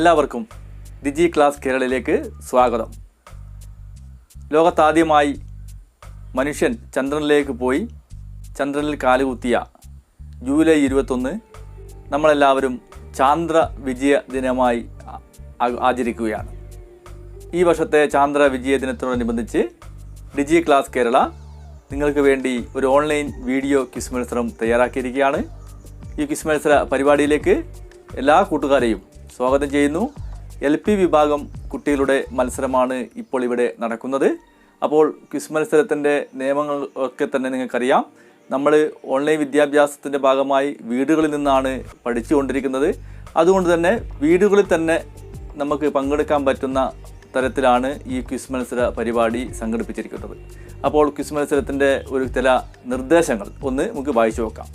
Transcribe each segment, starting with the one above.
എല്ലാവർക്കും ഡിജി ക്ലാസ് കേരളയിലേക്ക് സ്വാഗതം. ലോകത്താദ്യമായി മനുഷ്യൻ ചന്ദ്രനിലേക്ക് പോയി ചന്ദ്രനിൽ കാലുകുത്തിയ ജൂലൈ ഇരുപത്തൊന്ന് നമ്മളെല്ലാവരും ചാന്ദ്ര വിജയ ദിനമായി ആചരിക്കുകയാണ്. ഈ വർഷത്തെ ചാന്ദ്ര വിജയ ദിനത്തോടനുബന്ധിച്ച് ഡിജി ക്ലാസ് കേരള നിങ്ങൾക്ക് വേണ്ടി ഒരു ഓൺലൈൻ വീഡിയോ ക്വിസ് മത്സരം തയ്യാറാക്കിയിരിക്കുകയാണ്. ഈ ക്വിസ് മത്സര പരിപാടിയിലേക്ക് എല്ലാ കൂട്ടുകാരെയും സ്വാഗതം ചെയ്യുന്നു. എൽ പി വിഭാഗം കുട്ടികളുടെ മത്സരമാണ് ഇപ്പോൾ ഇവിടെ നടക്കുന്നത്. അപ്പോൾ ക്വിസ് മത്സരത്തിന്റെ നിയമങ്ങൾ ഒക്കെ തന്നെ നിങ്ങൾക്കറിയാം. നമ്മൾ ഓൺലൈൻ വിദ്യാഭ്യാസത്തിന്റെ ഭാഗമായി വീടുകളിൽ നിന്നാണ് പഠിച്ചുകൊണ്ടിരിക്കുന്നത്. അതുകൊണ്ട് തന്നെ വീടുകളിൽ തന്നെ നമുക്ക് പങ്കെടുക്കാൻ പറ്റുന്ന തരത്തിലാണ് ഈ ക്വിസ് മത്സര പരിപാടി സംഘടിപ്പിച്ചിരിക്കുന്നത്. അപ്പോൾ ക്വിസ് മത്സരത്തിന്റെ ഒരു ചില നിർദ്ദേശങ്ങൾ ഒന്ന് നമുക്ക് വായിച്ചു നോക്കാം.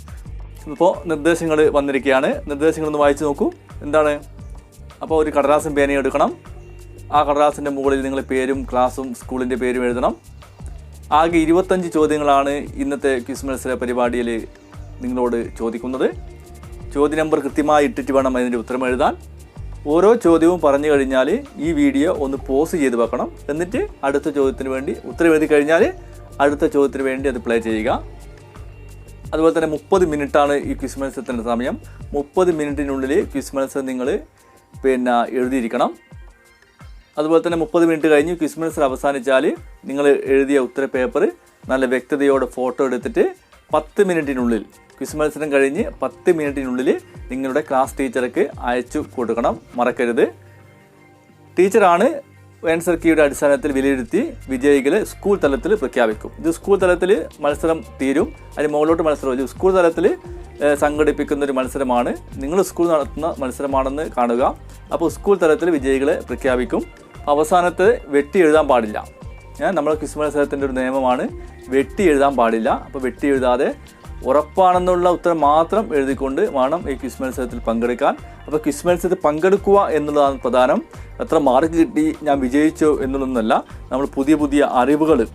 ഇപ്പോൾ നിർദ്ദേശങ്ങൾ വന്നിരിക്കുകയാണ്. നിർദ്ദേശങ്ങൾ ഒന്ന് വായിച്ചു നോക്കൂ. എന്താണ്? അപ്പോൾ ഒരു കടലാസും പേനയും എടുക്കണം. ആ കടലാസിന്റെ മുകളിൽ നിങ്ങൾ പേരും ക്ലാസ്സും സ്കൂളിന്റെ പേരും എഴുതണം. ആകെ ഇരുപത്തഞ്ച് ചോദ്യങ്ങളാണ് ഇന്നത്തെ ക്വിസ് മത്സര പരിപാടിയിൽ നിങ്ങളോട് ചോദിക്കുന്നത്. ചോദ്യ നമ്പർ കൃത്യമായി ഇട്ടിട്ട് വേണം അതിന്റെ ഉത്തരം എഴുതാൻ. ഓരോ ചോദ്യവും പറഞ്ഞു കഴിഞ്ഞാൽ ഈ വീഡിയോ ഒന്ന് പോസ് ചെയ്ത് വെക്കണം. എന്നിട്ട് അടുത്ത ചോദ്യത്തിന് വേണ്ടി ഉത്തരം എഴുതി കഴിഞ്ഞാൽ അടുത്ത ചോദ്യത്തിന് വേണ്ടി അത് പ്ലേ ചെയ്യുക. അതുപോലെ തന്നെ മുപ്പത് മിനിറ്റാണ് ഈ ക്വിസ് മത്സരത്തിന്റെ സമയം. മുപ്പത് മിനിറ്റിനുള്ളിൽ ക്വിസ് മത്സരം നിങ്ങൾ പിന്നെ എഴുതിയിരിക്കണം. അതുപോലെ തന്നെ മുപ്പത് മിനിറ്റ് കഴിഞ്ഞ് ക്വിസ് മത്സരം അവസാനിച്ചാൽ നിങ്ങൾ എഴുതിയ ഉത്തര പേപ്പർ നല്ല വ്യക്തതയോടെ ഫോട്ടോ എടുത്തിട്ട് പത്ത് മിനിറ്റിനുള്ളിൽ ക്വിസ് മത്സരം കഴിഞ്ഞ് പത്ത് മിനിറ്റിനുള്ളിൽ നിങ്ങളുടെ ക്ലാസ് ടീച്ചർക്ക് അയച്ചു കൊടുക്കണം. മറക്കരുത്. ടീച്ചറാണ് ആൻസർ കീയുടെ അടിസ്ഥാനത്തിൽ വിലയിരുത്തി വിജയികളെ സ്കൂൾ തലത്തിൽ പ്രഖ്യാപിക്കും. ഇത് സ്കൂൾ തലത്തിൽ മത്സരം തീരും. അതിന് മുകളിലോട്ട് മത്സരം. സ്കൂൾ തലത്തിൽ സംഘടിപ്പിക്കുന്ന ഒരു മത്സരമാണ്. നിങ്ങൾ സ്കൂൾ നടത്തുന്ന മത്സരമാണെന്ന് കാണുക. അപ്പോൾ സ്കൂൾ തലത്തിൽ വിജയികളെ പ്രഖ്യാപിക്കും. അവസാനത്ത് വെട്ടി എഴുതാൻ പാടില്ല. ഞാൻ നമ്മൾ ക്വിസ് മത്സരത്തിന്റെ ഒരു നിയമമാണ്. വെട്ടി എഴുതാൻ പാടില്ല. അപ്പോൾ വെട്ടി എഴുതാതെ ഉറപ്പാണെന്നുള്ള ഉത്തരം മാത്രം എഴുതിക്കൊണ്ട് വേണം ഈ ക്വിസ് മത്സരത്തിൽ പങ്കെടുക്കാൻ. അപ്പോൾ ക്വിസ് മത്സരത്തിൽ പങ്കെടുക്കുക എന്നുള്ളതാണ് പ്രധാനം. എത്ര മാർക്ക് കിട്ടി ഞാൻ വിജയിച്ചു എന്നുള്ളതൊന്നുമല്ല. നമ്മൾ പുതിയ പുതിയ അറിവുകൾ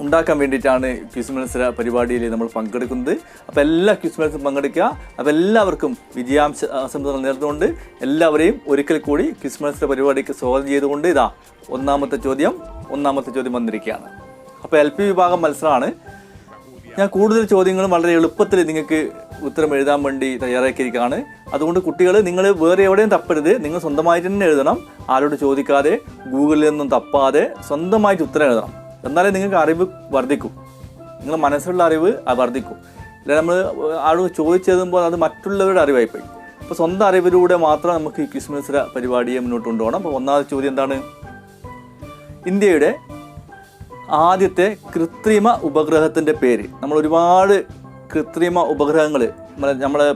ഉണ്ടാക്കാൻ വേണ്ടിയിട്ടാണ് ക്വിസ് മത്സര പരിപാടിയിൽ നമ്മൾ പങ്കെടുക്കുന്നത്. അപ്പോൾ എല്ലാ ക്വിസ് മത്സരം പങ്കെടുക്കുക. അപ്പോൾ എല്ലാവർക്കും വിജയാംശ ആശംസകൾ നേർന്നുകൊണ്ട് എല്ലാവരെയും ഒരിക്കൽ കൂടി ക്വിസ് മത്സര പരിപാടിക്ക് സ്വാഗതം ചെയ്തുകൊണ്ട് ഇതാ ഒന്നാമത്തെ ചോദ്യം ഒന്നാമത്തെ ചോദ്യം വന്നിരിക്കുകയാണ്. അപ്പോൾ എൽ പി വിഭാഗം മത്സരമാണ്. ഞാൻ കൂടുതൽ ചോദ്യങ്ങളും വളരെ എളുപ്പത്തിൽ നിങ്ങൾക്ക് ഉത്തരം എഴുതാൻ വേണ്ടി തയ്യാറാക്കിയിരിക്കുകയാണ്. അതുകൊണ്ട് കുട്ടികൾ നിങ്ങൾ വേറെ എവിടെയും തപ്പരുത്. നിങ്ങൾ സ്വന്തമായിട്ട് തന്നെ എഴുതണം. ആരോട് ചോദിക്കാതെ ഗൂഗിളിൽ നിന്നും തപ്പാതെ സ്വന്തമായിട്ട് ഉത്തരം എഴുതണം. എന്നാലേ നിങ്ങൾക്ക് അറിവ് വർദ്ധിക്കും. നിങ്ങൾ മനസ്സിലുള്ള അറിവ് വർദ്ധിക്കും. അല്ല? നമ്മൾ ആളോട് ചോദിച്ചെഴുതുമ്പോൾ അത് മറ്റുള്ളവരുടെ അറിവായിപ്പോയി. അപ്പോൾ സ്വന്തം അറിവിലൂടെ മാത്രം നമുക്ക് ഈ ക്വിസ് പരിപാടിയെ മുന്നോട്ട് കൊണ്ടുപോകണം. അപ്പോൾ ഒന്നാമത്തെ ചോദ്യം എന്താണ്? ഇന്ത്യയുടെ ആദ്യത്തെ കൃത്രിമ ഉപഗ്രഹത്തിന്റെ പേര്. നമ്മൾ ഒരുപാട് കൃത്രിമ ഉപഗ്രഹങ്ങൾ നമ്മളെ നമ്മളെ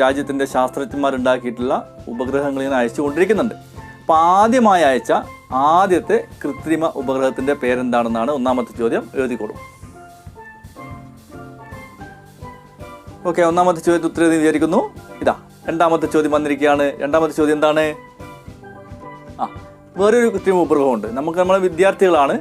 രാജ്യത്തിന്റെ ശാസ്ത്രജ്ഞന്മാരുണ്ടാക്കിയിട്ടുള്ള ഉപഗ്രഹങ്ങളിൽ നിന്ന് അയച്ചു അയച്ചുകൊണ്ടിരിക്കുന്നുണ്ട് അപ്പോൾ ആദ്യമായി അയച്ച ആദ്യത്തെ കൃത്രിമ ഉപഗ്രഹത്തിന്റെ പേരെന്താണെന്നാണ് ഒന്നാമത്തെ ചോദ്യം എഴുതിക്കോളൂ. ഓക്കെ ഒന്നാമത്തെ ചോദ്യത്തിന് ഉത്തരം എഴുതി വിചാരിക്കുന്നു. ഇതാ രണ്ടാമത്തെ ചോദ്യം വന്നിരിക്കുകയാണ്. രണ്ടാമത്തെ ചോദ്യം എന്താണ്? ആ വേറൊരു കൃത്രിമ ഉപഗ്രഹമുണ്ട്. നമുക്ക് നമ്മളെ വിദ്യാർത്ഥികളാണ്.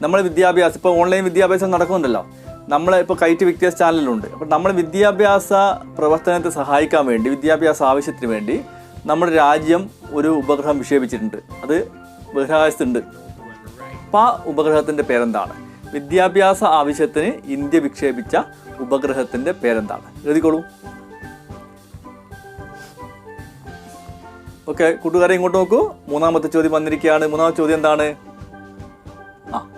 നമ്മളെ വിദ്യാഭ്യാസം ഇപ്പോൾ ഓൺലൈൻ വിദ്യാഭ്യാസം നടക്കുന്നുണ്ടല്ലോ. നമ്മളെ ഇപ്പോൾ കൈറ്റ് വിക്ടേഴ്സ് ചാനലിലുണ്ട് അപ്പോൾ നമ്മുടെ വിദ്യാഭ്യാസ പ്രവർത്തനത്തെ സഹായിക്കാൻ വേണ്ടി വിദ്യാഭ്യാസ ആവശ്യത്തിന് വേണ്ടി നമ്മുടെ രാജ്യം ഒരു ഉപഗ്രഹം വിക്ഷേപിച്ചിട്ടുണ്ട്. അത് ബഹിരാകാശത്തുണ്ട് അപ്പോൾ ആ ഉപഗ്രഹത്തിന്റെ പേരെന്താണ്? വിദ്യാഭ്യാസ ആവശ്യത്തിന് ഇന്ത്യ വിക്ഷേപിച്ച ഉപഗ്രഹത്തിന്റെ പേരെന്താണ്? എഴുതിക്കോളൂ. ഓക്കെ കൂട്ടുകാരെ ഇങ്ങോട്ട് നോക്കൂ. മൂന്നാമത്തെ ചോദ്യം വന്നിരിക്കുകയാണ്. മൂന്നാമത്തെ ചോദ്യം എന്താണ്? ആ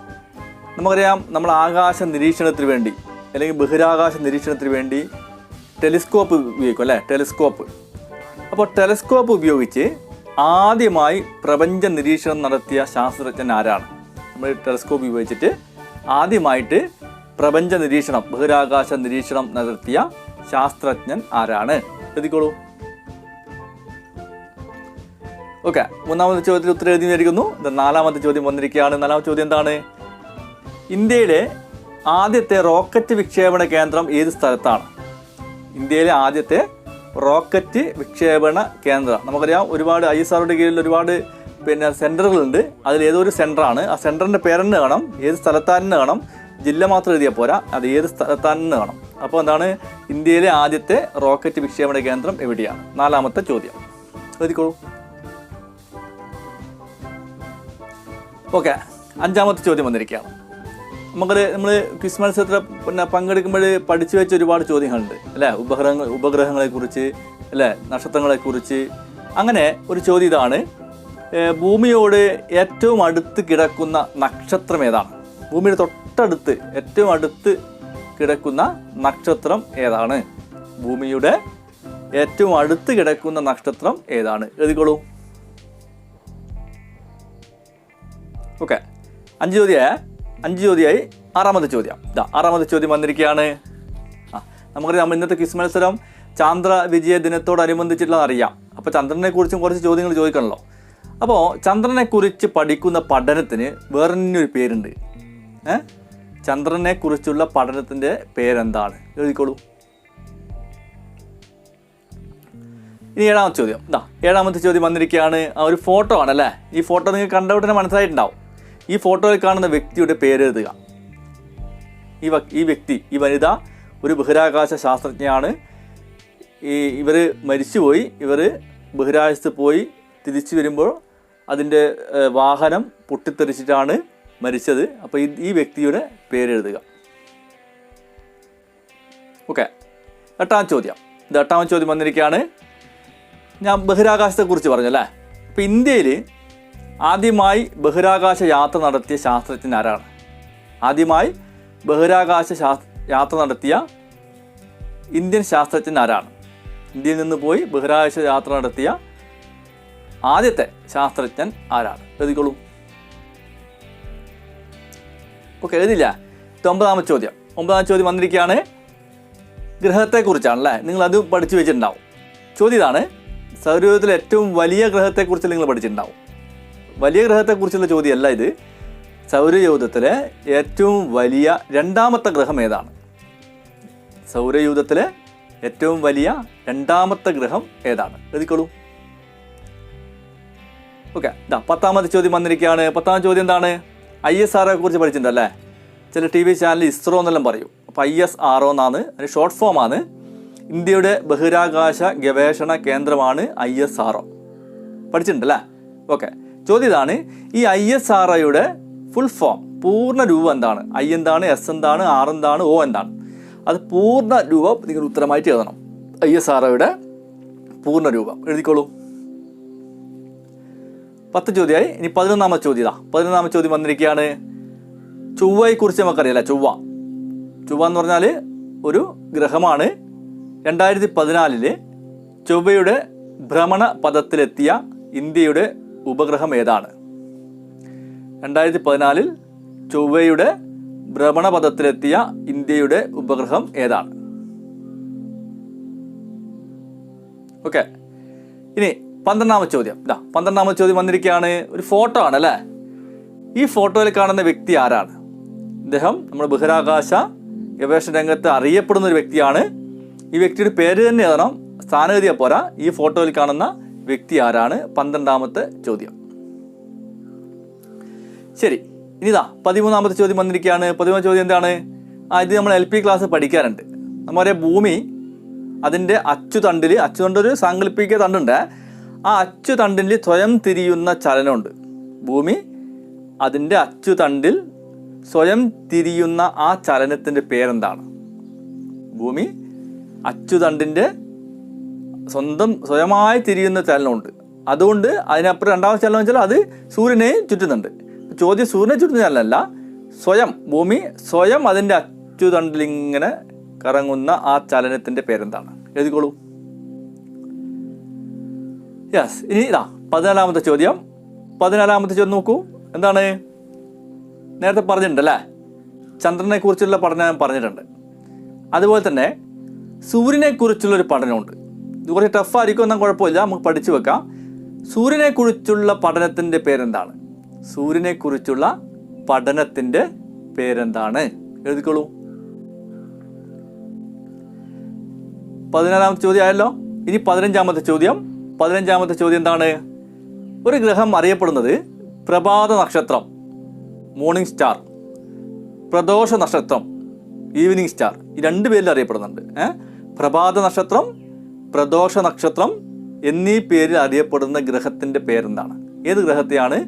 നമുക്കറിയാം നമ്മൾ ആകാശ നിരീക്ഷണത്തിന് വേണ്ടി അല്ലെങ്കിൽ ബഹിരാകാശ നിരീക്ഷണത്തിന് വേണ്ടി ടെലിസ്കോപ്പ് ഉപയോഗിക്കും അല്ലേ? ടെലിസ്കോപ്പ്. അപ്പോൾ ടെലിസ്കോപ്പ് ഉപയോഗിച്ച് ആദ്യമായി പ്രപഞ്ച നിരീക്ഷണം നടത്തിയ ശാസ്ത്രജ്ഞൻ ആരാണ്? നമ്മൾ ടെലസ്കോപ്പ് ഉപയോഗിച്ചിട്ട് ആദ്യമായിട്ട് പ്രപഞ്ച നിരീക്ഷണം ബഹിരാകാശ നിരീക്ഷണം നടത്തിയ ശാസ്ത്രജ്ഞൻ ആരാണ്? എഴുതിക്കോളൂ. ഓക്കെ മൂന്നാമത്തെ ചോദ്യത്തിൽ ഉത്തരം എഴുതി വിചാരിക്കുന്നു നാലാമത്തെ ചോദ്യം വന്നിരിക്കുകയാണ്. നാലാമത്തെ ചോദ്യം എന്താണ്? ഇന്ത്യയിലെ ആദ്യത്തെ റോക്കറ്റ് വിക്ഷേപണ കേന്ദ്രം ഏത് സ്ഥലത്താണ്? ഇന്ത്യയിലെ ആദ്യത്തെ റോക്കറ്റ് വിക്ഷേപണ കേന്ദ്രം. നമുക്കറിയാം ഒരുപാട് ഐ എസ് ആറിന്റെ കീഴിൽ ഒരുപാട് പിന്നെ സെന്ററുകളുണ്ട് അതിൽ ഏതോ ഒരു സെന്ററാണ് ആ സെന്ററിന്റെ പേരന്നെ കാണാം ഏത് സ്ഥലത്താരെന്ന് കാണാം ജില്ല മാത്രം എഴുതിയാൽ പോരാ അത് ഏത് സ്ഥലത്താണെന്ന് കാണാം. അപ്പോൾ എന്താണ് ഇന്ത്യയിലെ ആദ്യത്തെ റോക്കറ്റ് വിക്ഷേപണ കേന്ദ്രം എവിടെയാണ്? നാലാമത്തെ ചോദ്യം. എഴുതിക്കോളൂ. ഓക്കെ അഞ്ചാമത്തെ ചോദ്യം വന്നിരിക്കുകയാണ്. നമുക്കത് നമ്മൾ ക്വിസ് മത്സരത്തിൽ പിന്നെ പങ്കെടുക്കുമ്പോൾ പഠിച്ചു വെച്ച ഒരുപാട് ചോദ്യങ്ങളുണ്ട് അല്ലേ? ഉപഗ്രഹങ്ങൾ ഉപഗ്രഹങ്ങളെക്കുറിച്ച് അല്ലേ? നക്ഷത്രങ്ങളെക്കുറിച്ച്. അങ്ങനെ ഒരു ചോദ്യം ഇതാണ്. ഭൂമിയോട് ഏറ്റവും അടുത്ത് കിടക്കുന്ന നക്ഷത്രം ഏതാണ്? ഭൂമിയുടെ തൊട്ടടുത്ത് ഏറ്റവും അടുത്ത് കിടക്കുന്ന നക്ഷത്രം ഏതാണ്? ഭൂമിയുടെ ഏറ്റവും അടുത്ത് കിടക്കുന്ന നക്ഷത്രം ഏതാണ്? എഴുതിക്കോളൂ. ഓക്കെ. അഞ്ച് ചോദ്യമായ അഞ്ച് ചോദ്യമായി. ആറാമത്തെ ചോദ്യം. ഇതാ ആറാമത്തെ ചോദ്യം വന്നിരിക്കുകയാണ്. ആ നമുക്കറിയാം നമ്മൾ ഇന്നത്തെ ക്വിസ് മത്സരം ചാന്ദ്ര വിജയ ദിനത്തോടനുബന്ധിച്ചിട്ടുള്ളത് അറിയാം. അപ്പോൾ ചന്ദ്രനെ കുറിച്ചും ചോദ്യങ്ങൾ ചോദിക്കണല്ലോ. അപ്പോൾ ചന്ദ്രനെക്കുറിച്ച് പഠിക്കുന്ന പഠനത്തിന് വേറെ ഒരു പേരുണ്ട്. ഏ? ചന്ദ്രനെ കുറിച്ചുള്ള പഠനത്തിന്റെ പേരെന്താണ്? എഴുതിക്കോളൂ. ഇനി ഏഴാമത്തെ ചോദ്യം. ഇതാ ഏഴാമത്തെ ചോദ്യം വന്നിരിക്കുകയാണ്. ആ ഒരു ഫോട്ടോ ആണല്ലേ? ഈ ഫോട്ടോ നിങ്ങൾക്ക് കണ്ട ഉടനെ മനസ്സിലായിട്ടുണ്ടാവും. ഈ ഫോട്ടോയിൽ കാണുന്ന വ്യക്തിയുടെ പേര് എഴുതുക. ഈ ഈ വ്യക്തി ഈ വനിത ഒരു ബഹിരാകാശ ശാസ്ത്രജ്ഞയാണ്. ഈ ഇവർ മരിച്ചുപോയി ഇവർ ബഹിരാകാശത്ത് പോയി തിരിച്ചു വരുമ്പോൾ അതിന്റെ വാഹനം പൊട്ടിത്തെറിച്ചിട്ടാണ് മരിച്ചത്. അപ്പോൾ ഈ വ്യക്തിയുടെ പേരെഴുതുക ഓക്കെ. എട്ടാം ചോദ്യം. ഇത് എട്ടാമത്തെ ചോദ്യം വന്നിരിക്കുകയാണ്. ഞാൻ ബഹിരാകാശത്തെക്കുറിച്ച് പറഞ്ഞല്ലേ? അപ്പോൾ ഇന്ത്യയിൽ ആദ്യമായി ബഹിരാകാശ യാത്ര നടത്തിയ ശാസ്ത്രജ്ഞൻ ആരാണ്? ആദ്യമായി ബഹിരാകാശ യാത്ര നടത്തിയ ഇന്ത്യൻ ശാസ്ത്രജ്ഞൻ ആരാണ്? ഇന്ത്യയിൽ നിന്ന് പോയി ബഹിരാകാശ യാത്ര നടത്തിയ ആദ്യത്തെ ശാസ്ത്രജ്ഞൻ ആരാണ്? എഴുതിക്കോളൂ. ഓക്കെ എഴുതില്ല. ഒമ്പതാമത്തെ ചോദ്യം. ഒമ്പതാം ചോദ്യം വന്നിരിക്കുകയാണ്. ഗ്രഹത്തെക്കുറിച്ചാണല്ലേ? നിങ്ങൾ അത് പഠിച്ചു വെച്ചിട്ടുണ്ടാവും. ചോദ്യം ഇതാണ്. സൗരയൂഥത്തിലെ ഏറ്റവും വലിയ ഗ്രഹത്തെക്കുറിച്ച് നിങ്ങൾ പഠിച്ചിട്ടുണ്ടാവും. വലിയ ഗ്രഹത്തെക്കുറിച്ചുള്ള ചോദ്യമല്ല ഇത്. സൗരയൂഥത്തിലെ ഏറ്റവും വലിയ രണ്ടാമത്തെ ഗ്രഹം ഏതാണ്? സൗരയൂഥത്തിലെ ഏറ്റവും വലിയ രണ്ടാമത്തെ ഗ്രഹം ഏതാണ്? എഴുതിക്കോളൂ. ഓക്കെ ഇതാ പത്താമത്തെ ചോദ്യം വന്നിരിക്കുകയാണ്. പത്താമത്തെ ചോദ്യം എന്താണ്? ഐ എസ് ആർഒയെ കുറിച്ച് പഠിച്ചിട്ടുണ്ടല്ലേ? ചില ടി വി ചാനൽ ഇസ്രോ എന്നെല്ലാം പറയും. അപ്പോൾ ഐ എസ് ആർ ഒ എന്നാണ് അതിന് ഷോർട്ട് ഫോമാണ് ഇന്ത്യയുടെ ബഹിരാകാശ ഗവേഷണ കേന്ദ്രമാണ് ഐ എസ് ആർ ഒ. പഠിച്ചിട്ടുണ്ടല്ലേ? ഓക്കെ ചോദ്യം ഇതാണ് ഈ ഐ എസ് ആർ ഐയുടെ ഫുൾ ഫോം പൂർണ രൂപം എന്താണ്? ഐ എന്താണ് എസ് എന്താണ് ആർ എന്താണ് ഒ എന്താണ്? അത് പൂർണ രൂപം നിങ്ങൾ ഉത്തരമായിട്ട് എഴുതണം. ഐ എസ് ആർ ഒയുടെ പൂർണ രൂപം. എഴുതിക്കോളൂ. പത്ത് ചോദ്യമായി. ഇനി പതിനൊന്നാമത്തെ ചോദ്യം ഇതാ. പതിനൊന്നാമത്തെ ചോദ്യം വന്നിരിക്കുകയാണ്. ചൊവ്വയെക്കുറിച്ച് നമുക്കറിയാലോ ചൊവ്വ. ചൊവ്വ എന്ന് പറഞ്ഞാൽ ഒരു ഗ്രഹമാണ്. രണ്ടായിരത്തി പതിനാലിൽ ചൊവ്വയുടെ ഭ്രമണ പദത്തിലെത്തിയ ഇന്ത്യയുടെ ഉപഗ്രഹം ഏതാണ്? രണ്ടായിരത്തി പതിനാലിൽ ചൊവ്വയുടെ ഭ്രമണപഥത്തിലെത്തിയ ഇന്ത്യയുടെ ഉപഗ്രഹം ഏതാണ്? ഓക്കെ. ഇനി പന്ത്രണ്ടാമത്തെ ചോദ്യം. ഇതാ പന്ത്രണ്ടാമത്തെ ചോദ്യം വന്നിരിക്കുകയാണ്. ഒരു ഫോട്ടോ ആണ് അല്ലേ? ഈ ഫോട്ടോയിൽ കാണുന്ന വ്യക്തി ആരാണ്? ഇദ്ദേഹം നമ്മുടെ ബഹിരാകാശ ഗവേഷണ രംഗത്ത് അറിയപ്പെടുന്ന ഒരു വ്യക്തിയാണ്. ഈ വ്യക്തിയുടെ പേര് തന്നെ എഴുതണം. സ്ഥാനഗതിയെ പോരാ. ഈ ഫോട്ടോയിൽ കാണുന്ന വ്യക്തി ആരാണ്? പന്ത്രണ്ടാമത്തെ ചോദ്യം. ശരി ഇനിതാ പതിമൂന്നാമത്തെ ചോദ്യം വന്നിരിക്കുകയാണ്. പതിമൂന്നാം ചോദ്യം എന്താണ്? ഇത് നമ്മൾ എൽ പി ക്ലാസ് പഠിക്കാറുണ്ട്. നമ്മുടെ ഭൂമി അതിന്റെ അച്ചുതണ്ടിൽ അച്ചുതണ്ട് ഒരു സാങ്കല്പിക തണ്ടുണ്ട്. ആ അച്ചുതണ്ടിൽ സ്വയം തിരിയുന്ന ചലനമുണ്ട്. ഭൂമി അതിന്റെ അച്ചുതണ്ടിൽ സ്വയം തിരിയുന്ന ആ ചലനത്തിന്റെ പേരെന്താണ്? ഭൂമി അച്ചുതണ്ടിന്റെ സ്വന്തം സ്വയമായി തിരിയുന്ന ചലനമുണ്ട്. അതുകൊണ്ട് അതിനപ്പുറം രണ്ടാമത്തെ ചലനം വെച്ചാൽ അത് സൂര്യനെ ചുറ്റുന്നുണ്ട്. ചോദ്യം സൂര്യനെ ചുറ്റുന്ന ചലനമല്ല സ്വയം ഭൂമി സ്വയം അതിന്റെ അച്ചുതണ്ടിലിങ്ങനെ കറങ്ങുന്ന ആ ചലനത്തിന്റെ പേരെന്താണ്? എഴുതിക്കോളൂ. യെസ് ഇനി ഇതാ പതിനാലാമത്തെ ചോദ്യം. പതിനാലാമത്തെ ചോദ്യം നോക്കൂ. എന്താണ്? നേരത്തെ പറഞ്ഞിട്ടുണ്ടല്ലേ ചന്ദ്രനെ കുറിച്ചുള്ള പഠനം ഞാൻ പറഞ്ഞിട്ടുണ്ട്. അതുപോലെ തന്നെ സൂര്യനെ കുറിച്ചുള്ളൊരു പഠനമുണ്ട്. ഇത് കുറച്ച് ടഫായിരിക്കും എന്നാൽ കുഴപ്പമില്ല. നമുക്ക് പഠിച്ചു വെക്കാം. സൂര്യനെക്കുറിച്ചുള്ള പഠനത്തിന്റെ പേരെന്താണ്? സൂര്യനെക്കുറിച്ചുള്ള പഠനത്തിന്റെ പേരെന്താണ്? എഴുതിക്കോളൂ. പതിനാലാമത്തെ ചോദ്യം ആയല്ലോ? ഇനി പതിനഞ്ചാമത്തെ ചോദ്യം. പതിനഞ്ചാമത്തെ ചോദ്യം എന്താണ്? ഒരു ഗ്രഹം അറിയപ്പെടുന്നത് പ്രഭാത നക്ഷത്രം മോർണിംഗ് സ്റ്റാർ പ്രദോഷ നക്ഷത്രം ഈവനിങ് സ്റ്റാർ ഈ രണ്ട് പേരിൽ അറിയപ്പെടുന്നുണ്ട്. പ്രഭാത നക്ഷത്രം പ്രദോഷ നക്ഷത്രം എന്നീ പേരിൽ അറിയപ്പെടുന്ന ഗ്രഹത്തിന്റെ പേരെന്താണ്? ഏത് ഗ്രഹത്തെയാണ്?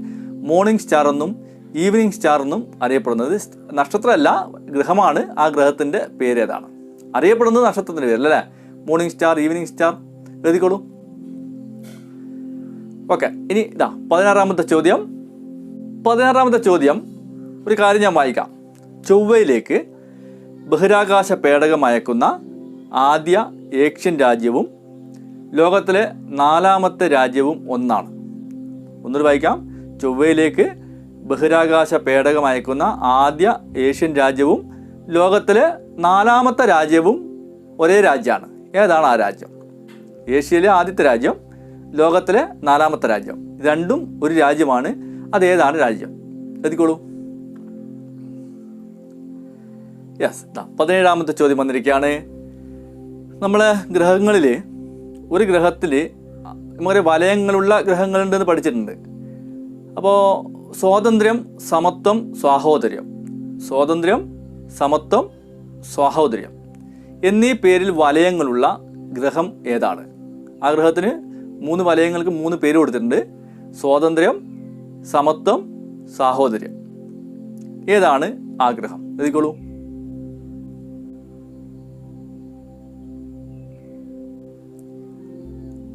മോർണിംഗ് സ്റ്റാർ എന്നും ഈവനിങ് സ്റ്റാർ എന്നും അറിയപ്പെടുന്നത്. നക്ഷത്രമല്ല ഗ്രഹമാണ്. ആ ഗ്രഹത്തിന്റെ പേര് ഏതാണ്? അറിയപ്പെടുന്നത് നക്ഷത്രത്തിന്റെ പേര് അല്ലേ? മോർണിംഗ് സ്റ്റാർ ഈവനിങ് സ്റ്റാർ എഴുതിക്കോളൂ. ഓക്കെ ഇനി ഇതാ പതിനാറാമത്തെ ചോദ്യം. പതിനാറാമത്തെ ചോദ്യം. ഒരു കാര്യം ഞാൻ വായിക്കാം. ചൊവ്വയിലേക്ക് ബഹിരാകാശ പേടകം അയക്കുന്ന ആദ്യ ഏഷ്യൻ രാജ്യവും ലോകത്തിലെ നാലാമത്തെ രാജ്യവും ഒന്നാണ്. ഒന്നൊരു വായിക്കാം. ചൊവ്വയിലേക്ക് ബഹിരാകാശ പേടകം അയക്കുന്ന ആദ്യ ഏഷ്യൻ രാജ്യവും ലോകത്തിലെ നാലാമത്തെ രാജ്യവും ഒരേ രാജ്യമാണ്. ഏതാണ് ആ രാജ്യം? ഏഷ്യയിലെ ആദ്യത്തെ രാജ്യം ലോകത്തിലെ നാലാമത്തെ രാജ്യം. രണ്ടും ഒരു രാജ്യമാണ്. അതേതാണ് രാജ്യം? എത്തിക്കോളൂ യെസ് പതിനേഴാമത്തെ ചോദ്യം വന്നിരിക്കുകയാണ്. നമ്മളെ ഗ്രഹങ്ങളിൽ ഒരു ഗ്രഹത്തിൽ നമ്മുടെ വലയങ്ങളുള്ള ഗ്രഹങ്ങളുണ്ടെന്ന് പഠിച്ചിട്ടുണ്ട്. അപ്പോൾ സ്വാതന്ത്ര്യം സമത്വം സ്വാഹോദര്യം. സ്വാതന്ത്ര്യം സമത്വം സ്വാഹോദര്യം. എന്നീ പേരിൽ വലയങ്ങളുള്ള ഗ്രഹം ഏതാണ്? ആ ഗ്രഹത്തിന് മൂന്ന് വലയങ്ങൾക്ക് മൂന്ന് പേര് കൊടുത്തിട്ടുണ്ട്. സ്വാതന്ത്ര്യം സമത്വം സാഹോദര്യം ഏതാണ് ആഗ്രഹം ഗ്രഹം? എഴുതിക്കോളൂ.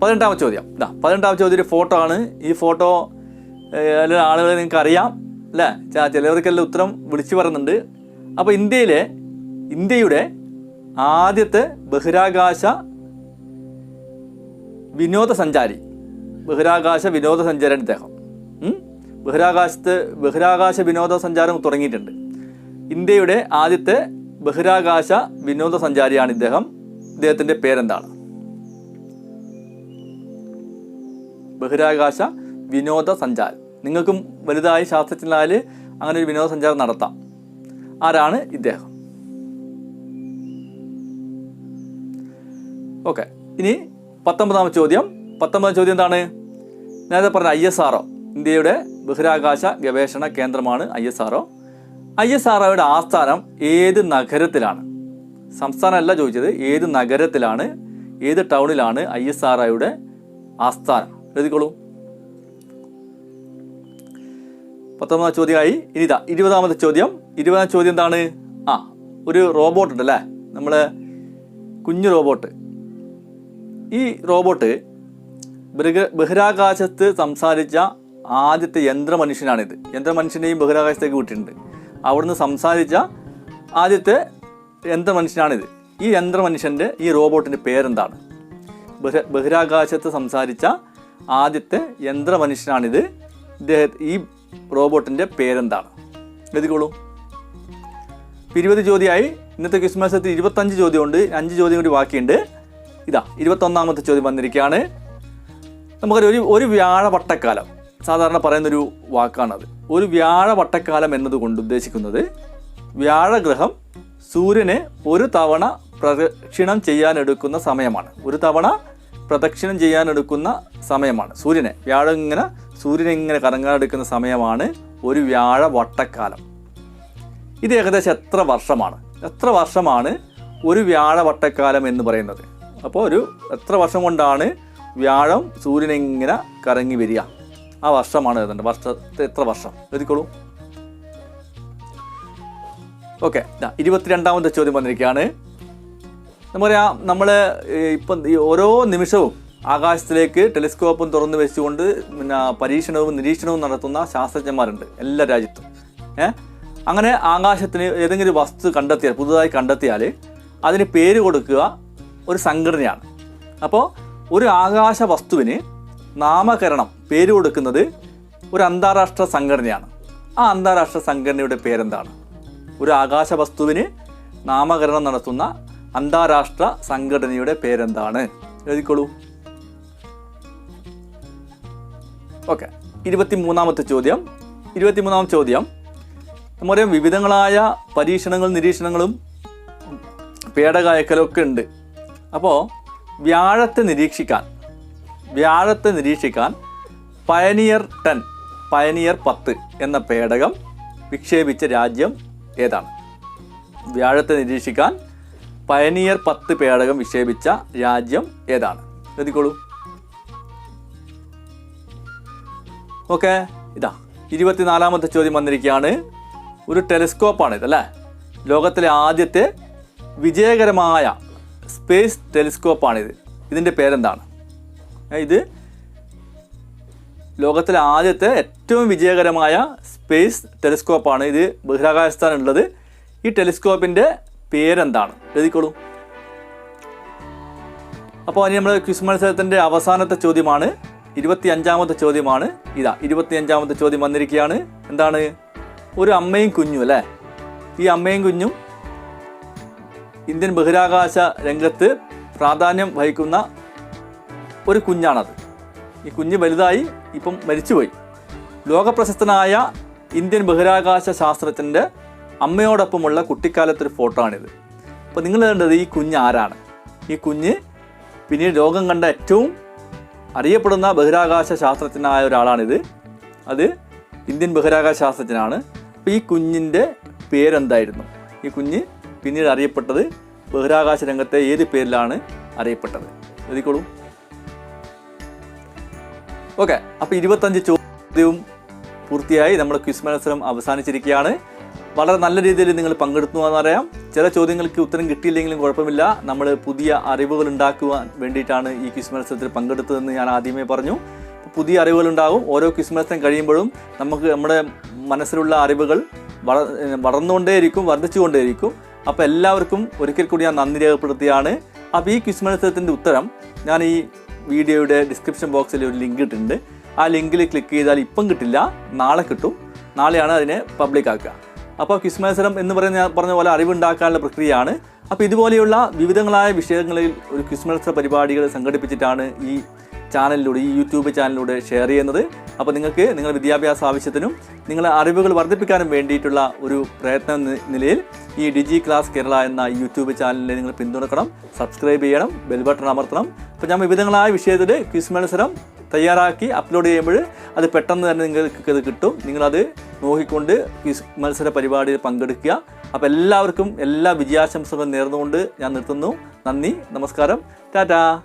പതിനെട്ടാമത്തെ ചോദ്യം. ഇതാ പതിനെട്ടാമത്തെ ചോദ്യം ഒരു ഫോട്ടോ ആണ്. ഈ ഫോട്ടോ എല്ലാ ആളുകളെ നിങ്ങൾക്ക് അറിയാം അല്ലേ ചിലവർക്കെല്ലാം ഉത്തരം വിളിച്ചു പറയുന്നുണ്ട്. അപ്പോൾ ഇന്ത്യയിലെ ഇന്ത്യയുടെ ആദ്യത്തെ ബഹിരാകാശ വിനോദസഞ്ചാരി ബഹിരാകാശ വിനോദസഞ്ചാരിയാണ് ഇദ്ദേഹം. ഉം? ബഹിരാകാശത്ത് ബഹിരാകാശ വിനോദസഞ്ചാരം തുടങ്ങിയിട്ടുണ്ട്. ഇന്ത്യയുടെ ആദ്യത്തെ ബഹിരാകാശ വിനോദസഞ്ചാരിയാണ് ഇദ്ദേഹം. ഇദ്ദേഹത്തിന്റെ പേരെന്താണ്? ബഹിരാകാശ വിനോദസഞ്ചാരം നിങ്ങൾക്കും വലുതായി ശാസ്ത്രജ്ഞനാൽ അങ്ങനെ ഒരു വിനോദസഞ്ചാരം നടത്താം. ആരാണ് ഇദ്ദേഹം? ഓക്കെ ഇനി പത്തൊമ്പതാം ചോദ്യം. പത്തൊമ്പതാം ചോദ്യം എന്താണ്? നേരത്തെ പറഞ്ഞ ഐ എസ് ആർ ഇന്ത്യയുടെ ബഹിരാകാശ ഗവേഷണ കേന്ദ്രമാണ് I S R I S R ആസ്ഥാനം ഏത് നഗരത്തിലാണ്? സംസ്ഥാനമല്ല ചോദിച്ചത് ഏത് നഗരത്തിലാണ് ഏത് ടൗണിലാണ് ഐ എസ് ആർ ആസ്ഥാനം? എഴുതിക്കോളൂ. പത്തൊമ്പതാം ചോദ്യമായി. ഇനി ഇതാ ഇരുപതാമത്തെ ചോദ്യം. ഇരുപതാം ചോദ്യം എന്താണ്? ആ ഒരു റോബോട്ട് ഉണ്ട് അല്ലേ നമ്മൾ കുഞ്ഞു റോബോട്ട് ഈ റോബോട്ട് ബൃഹ ബഹിരാകാശത്ത് സംസാരിച്ച ആദ്യത്തെ യന്ത്രമനുഷ്യനാണിത്. യന്ത്രമനുഷ്യനെയും ബഹിരാകാശത്തേക്ക് വിട്ടിട്ടുണ്ട്. അവിടുന്ന് സംസാരിച്ച ആദ്യത്തെ യന്ത്രമനുഷ്യനാണിത്. ഈ യന്ത്രമനുഷ്യന്റെ ഈ റോബോട്ടിന്റെ പേരെന്താണ്? ബഹിര ബഹിരാകാശത്ത് സംസാരിച്ച ആദ്യത്തെ യന്ത്രമനുഷ്യനാണിത്. ഇദ്ദേഹ ഈ റോബോട്ടിന്റെ പേരെന്താണ്? എഴുതിക്കോളൂ. ഇരുപത് ചോദ്യമായി. ഇന്നത്തെ ക്വിസ് മത്സരത്തിൽ ഇരുപത്തഞ്ച് ചോദ്യമുണ്ട്. അഞ്ച് ചോദ്യം കൂടി ബാക്കിയുണ്ട്. ഇതാ ഇരുപത്തൊന്നാമത്തെ ചോദ്യം വന്നിരിക്കുകയാണ്. നമുക്കൊരു ഒരു ഒരു വ്യാഴവട്ടക്കാലം. സാധാരണ പറയുന്നൊരു വാക്കാണത്. ഒരു വ്യാഴവട്ടക്കാലം എന്നതുകൊണ്ട് ഉദ്ദേശിക്കുന്നത് വ്യാഴഗ്രഹം സൂര്യനെ ഒരു തവണ പ്രദക്ഷിണം ചെയ്യാനെടുക്കുന്ന സമയമാണ്. ഒരു തവണ പ്രദക്ഷിണം ചെയ്യാനെടുക്കുന്ന സമയമാണ്. സൂര്യനെ വ്യാഴം ഇങ്ങനെ സൂര്യനെ ഇങ്ങനെ കറങ്ങാനെടുക്കുന്ന സമയമാണ് ഒരു വ്യാഴ വട്ടക്കാലം. ഇത് ഏകദേശം എത്ര വർഷമാണ്? എത്ര വർഷമാണ് ഒരു വ്യാഴ വട്ടക്കാലം എന്ന് പറയുന്നത്? അപ്പോൾ ഒരു എത്ര വർഷം കൊണ്ടാണ് വ്യാഴം സൂര്യനെ ഇങ്ങനെ കറങ്ങി വരിക? ആ വർഷമാണ് എഴുതേണ്ടത് വർഷത്തെ എത്ര വർഷം? എഴുതിക്കോളൂ. ഓക്കെ. ഇരുപത്തിരണ്ടാമത്തെ ചോദ്യം വന്നിരിക്കുകയാണ്. നമുക്കറിയാം നമ്മൾ ഇപ്പം ഓരോ നിമിഷവും ആകാശത്തിലേക്ക് ടെലിസ്കോപ്പും തുറന്നു വെച്ചുകൊണ്ട് പിന്നെ പരീക്ഷണവും നിരീക്ഷണവും നടത്തുന്ന ശാസ്ത്രജ്ഞന്മാരുണ്ട് എല്ലാ രാജ്യത്തും. ഏ? അങ്ങനെ ആകാശത്തിന് ഏതെങ്കിലും വസ്തു കണ്ടെത്തിയാൽ പുതുതായി കണ്ടെത്തിയാൽ അതിന് പേര് കൊടുക്കുക ഒരു സംഘടനയാണ്. അപ്പോൾ ഒരു ആകാശ വസ്തുവിന് നാമകരണം പേര് കൊടുക്കുന്നത് ഒരു അന്താരാഷ്ട്ര സംഘടനയാണ്. ആ അന്താരാഷ്ട്ര സംഘടനയുടെ പേരെന്താണ്? ഒരു ആകാശ വസ്തുവിന് നാമകരണം നടത്തുന്ന അന്താരാഷ്ട്ര സംഘടനയുടെ പേരെന്താണ്? എഴുതിക്കോളൂ. ഓക്കെ. ഇരുപത്തി മൂന്നാമത്തെ ചോദ്യം. ഇരുപത്തി മൂന്നാമത്തെ ചോദ്യം. നമുക്കറിയാം വിവിധങ്ങളായ പരീക്ഷണങ്ങളും നിരീക്ഷണങ്ങളും പേടകയക്കലും ഒക്കെ ഉണ്ട്. അപ്പോൾ വ്യാഴത്തെ നിരീക്ഷിക്കാൻ വ്യാഴത്തെ നിരീക്ഷിക്കാൻ പയനിയർ ടെൻ പയനിയർ പത്ത് എന്ന പേടകം വിക്ഷേപിച്ച രാജ്യം ഏതാണ്? വ്യാഴത്തെ നിരീക്ഷിക്കാൻ പയനിയർ പത്ത് പേടകം വിക്ഷേപിച്ച രാജ്യം ഏതാണ്? എഴുതിക്കോളൂ ഓക്കെ ഇതാ ഇരുപത്തിനാലാമത്തെ ചോദ്യം വന്നിരിക്കുകയാണ്. ഒരു ടെലിസ്കോപ്പാണ് ഇതല്ലേ ലോകത്തിലെ ആദ്യത്തെ വിജയകരമായ സ്പേസ് ടെലിസ്കോപ്പാണിത് ഇതിന്റെ പേരെന്താണ്? ഇത് ലോകത്തിലെ ആദ്യത്തെ ഏറ്റവും വിജയകരമായ സ്പേസ് ടെലിസ്കോപ്പാണ് ഇത്. ബഹിരാകാശത്താണ് ഉള്ളത് ഈ ടെലിസ്കോപ്പിന്റെ പേരെന്താണ്? എഴുതിക്കോളൂ. അപ്പോൾ ഇനി നമ്മൾ ക്വിസ് മത്സരത്തിന്റെ അവസാനത്തെ ചോദ്യമാണ്. ഇരുപത്തി അഞ്ചാമത്തെ ചോദ്യമാണ്. ഇതാ ഇരുപത്തി അഞ്ചാമത്തെ ചോദ്യം വന്നിരിക്കുകയാണ്. എന്താണ്? ഒരു അമ്മയും കുഞ്ഞും അല്ലേ? ഈ അമ്മയും കുഞ്ഞും ഇന്ത്യൻ ബഹിരാകാശ രംഗത്ത് പ്രാധാന്യം വഹിക്കുന്ന ഒരു കുഞ്ഞാണത്. ഈ കുഞ്ഞ് വലുതായി ഇപ്പം മരിച്ചുപോയി. ലോകപ്രശസ്തനായ ഇന്ത്യൻ ബഹിരാകാശ ശാസ്ത്രജ്ഞന്റെ അമ്മയോടൊപ്പമുള്ള കുട്ടിക്കാലത്തൊരു ഫോട്ടോ ആണിത് അപ്പോൾ നിങ്ങൾ കണ്ടത് ഈ കുഞ്ഞ് ആരാണ്? ഈ കുഞ്ഞ് പിന്നീട് ലോകം കണ്ട ഏറ്റവും അറിയപ്പെടുന്ന ബഹിരാകാശ ശാസ്ത്രജ്ഞനായ ഒരാളാണിത്. അത് ഇന്ത്യൻ ബഹിരാകാശ ശാസ്ത്രജ്ഞനാണ്. അപ്പോൾ ഈ കുഞ്ഞിന്റെ പേരെന്തായിരുന്നു? ഈ കുഞ്ഞ് പിന്നീട് അറിയപ്പെട്ടത് ബഹിരാകാശ രംഗത്തെ ഏത് പേരിലാണ് അറിയപ്പെട്ടത്? എഴുതിക്കോളൂ. ഓക്കെ അപ്പോൾ ഇരുപത്തഞ്ച് ചോദ്യവും പൂർത്തിയായി. നമ്മുടെ ക്വിസ് മത്സരം അവസാനിച്ചിരിക്കുകയാണ്. വളരെ നല്ല രീതിയിൽ നിങ്ങൾ പങ്കെടുത്തു എന്നറിയാം ചില ചോദ്യങ്ങൾക്ക് ഉത്തരം കിട്ടിയില്ലെങ്കിലും കുഴപ്പമില്ല. നമ്മൾ പുതിയ അറിവുകൾ ഉണ്ടാക്കുവാൻ വേണ്ടിയിട്ടാണ് ഈ ക്വിസ് മത്സരത്തിൽ പങ്കെടുത്തതെന്ന് ഞാൻ ആദ്യമേ പറഞ്ഞു. പുതിയ അറിവുകൾ ഉണ്ടാകും. ഓരോ ക്വിസ് മത്സരം കഴിയുമ്പോഴും നമുക്ക് നമ്മുടെ മനസ്സിലുള്ള അറിവുകൾ വള വളർന്നുകൊണ്ടേയിരിക്കും വർദ്ധിച്ചുകൊണ്ടേയിരിക്കും. അപ്പോൾ എല്ലാവർക്കും ഒരിക്കൽ കൂടി ഞാൻ നന്ദി രേഖപ്പെടുത്തിയാണ് അപ്പോൾ ഈ ക്വിസ് മത്സരത്തിന്റെ ഉത്തരം ഞാൻ ഈ വീഡിയോയുടെ ഡിസ്ക്രിപ്ഷൻ ബോക്സിൽ ഒരു ലിങ്ക് ഇട്ടിട്ടുണ്ട്. ആ ലിങ്കിൽ ക്ലിക്ക് ചെയ്താൽ ഇപ്പം കിട്ടില്ല. നാളെ കിട്ടും. നാളെയാണ് അതിനെ പബ്ലിക് ആക്കുക. അപ്പോൾ ക്വിസ് മത്സരം എന്ന് പറയുന്ന പറഞ്ഞ പോലെ അറിവുണ്ടാക്കാനുള്ള പ്രക്രിയയാണ്. അപ്പോൾ ഇതുപോലെയുള്ള വിവിധങ്ങളായ വിഷയങ്ങളിൽ ഒരു ക്വിസ് മത്സര പരിപാടികൾ സംഘടിപ്പിച്ചിട്ടാണ് ഈ ചാനലിലൂടെ ഈ യൂട്യൂബ് ചാനലിലൂടെ ഷെയർ ചെയ്യുന്നത്. അപ്പോൾ നിങ്ങൾക്ക് നിങ്ങളുടെ വിദ്യാഭ്യാസ ആവശ്യത്തിനും നിങ്ങളുടെ അറിവുകൾ വർദ്ധിപ്പിക്കാനും വേണ്ടിയിട്ടുള്ള ഒരു പ്രയത്നം നിലയിൽ ഈ ഡിജി ക്ലാസ് കേരള എന്ന യൂട്യൂബ് ചാനലിനെ നിങ്ങൾ പിന്തുണക്കണം സബ്സ്ക്രൈബ് ചെയ്യണം ബെൽ ബട്ടൺ അമർത്തണം. അപ്പോൾ ഞാൻ വിവിധങ്ങളായ വിഷയത്തിൽ ക്വിസ് മത്സരം തയ്യാറാക്കി അപ്ലോഡ് ചെയ്യുമ്പോൾ അത് പെട്ടെന്ന് തന്നെ നിങ്ങൾക്ക് ഇത് കിട്ടും. നിങ്ങളത് നോക്കിക്കൊണ്ട് ഈ മത്സര പരിപാടിയിൽ പങ്കെടുക്കുക. അപ്പോൾ എല്ലാവർക്കും എല്ലാ വിജയാശംസകളും നേർന്നുകൊണ്ട് ഞാൻ നിർത്തുന്നു. നന്ദി നമസ്കാരം. ടാറ്റാ.